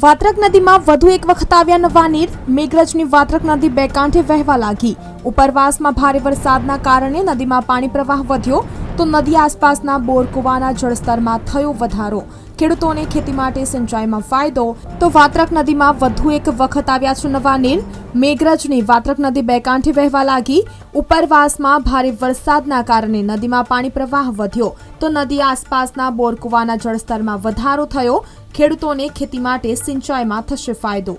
વાત્રક નદીમાં વધુ એક વખત આવ્યા નવા નીર. મેઘરજની વાત્રક નદી બે કાંઠે વહેવા લાગી. ઉપરવાસમાં ભારે વરસાદના કારણે નદીમાં પાણી પ્રવાહ વધ્યો. તો નદી આસપાસના બોર કુવાના જળસ્તરમાં થયો વધારો. ખેડૂતોને ખેતી માટે સિંચાઈમાં ફાયદો. તો વાત્રક નદીમાં વધુ એક વખત આવ્યા છે નવા નીર. મેઘરજની વાત્રક નદી બે કાંઠે વહેવા લાગી. ઉપરવાસમાં ભારે વરસાદના કારણે નદીમાં પાણી પ્રવાહ વધ્યો. તો નદી આસપાસના બોરકુવાના જળસ્તરમાં વધારો થયો. ખેડૂતોને ખેતી માટે સિંચાઈમાં થશે ફાયદો.